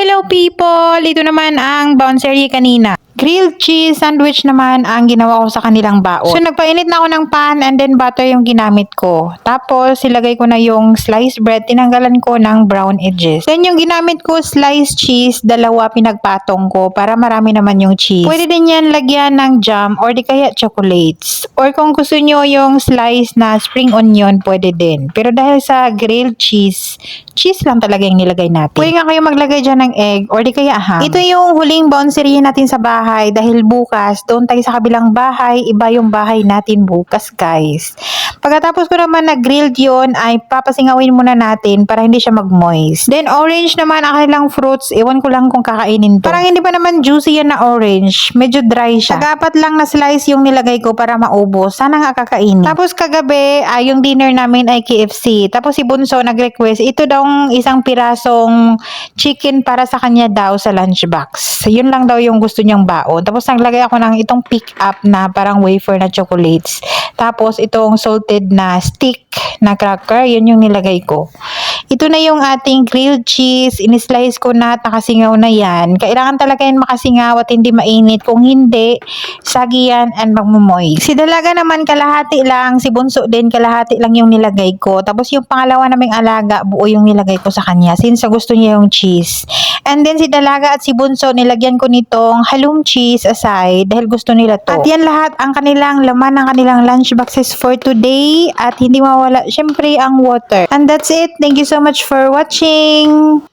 Hello people! Ito naman ang bouncery kanina. Grilled cheese sandwich naman ang ginawa ko sa kanilang baon. So nagpainit na ako ng pan and then butter yung ginamit ko. Tapos silagay ko na yung sliced bread, tinanggalan ko ng brown edges. Then yung ginamit ko sliced cheese, dalawa pinagpatong ko para marami naman yung cheese. Pwede din yan lagyan ng jam or di kaya chocolates. Or kung gusto nyo yung slice na spring onion, pwede din. Pero dahil sa grilled cheese, cheese lang talaga yung nilagay natin. Pwede nga kayo maglagay dyan ng egg or di kaya ham. Ito yung huling bouncery natin sa bahay dahil bukas doon tayo sa kabilang bahay, iba yung bahay natin bukas guys. Pagkatapos ko naman na grilled yon ay papasingawin muna natin para hindi siya mag-moist. Then orange naman ang kanilang fruits, ewan ko lang kung kakainin to. Parang hindi pa naman juicy yan na orange, medyo dry siya. Tagapat lang na slice yung nilagay ko para maubos. Sana nga kakainin. Tapos kagabi, ay yung dinner namin ay KFC. Tapos si Bunso nag-request, ito daw isang pirasong chicken para sa kanya daw sa lunchbox. Yun lang daw yung gusto niyang baon. Tapos naglagay ako ng itong pick up na parang wafer na chocolates. Tapos itong salted na stick na cracker, yun yung nilagay ko. Ito na yung ating grilled cheese. Inislice ko na at nakasingaw na yan. Kailangan talaga yan makasingaw at hindi mainit. Kung hindi, sagi yan and magmumoy. Si Dalaga naman kalahati lang. Si Bunso din kalahati lang yung nilagay ko. Tapos yung pangalawa naming alaga, buo yung nilagay ko sa kanya. Since gusto niya yung cheese. And then si Dalaga at si Bunso, nilagyan ko nitong halum cheese aside dahil gusto nila to. At yan lahat ang kanilang laman ng kanilang lunch boxes for today. At hindi mawala, syempre, ang water. And that's it. Thank you so much for watching.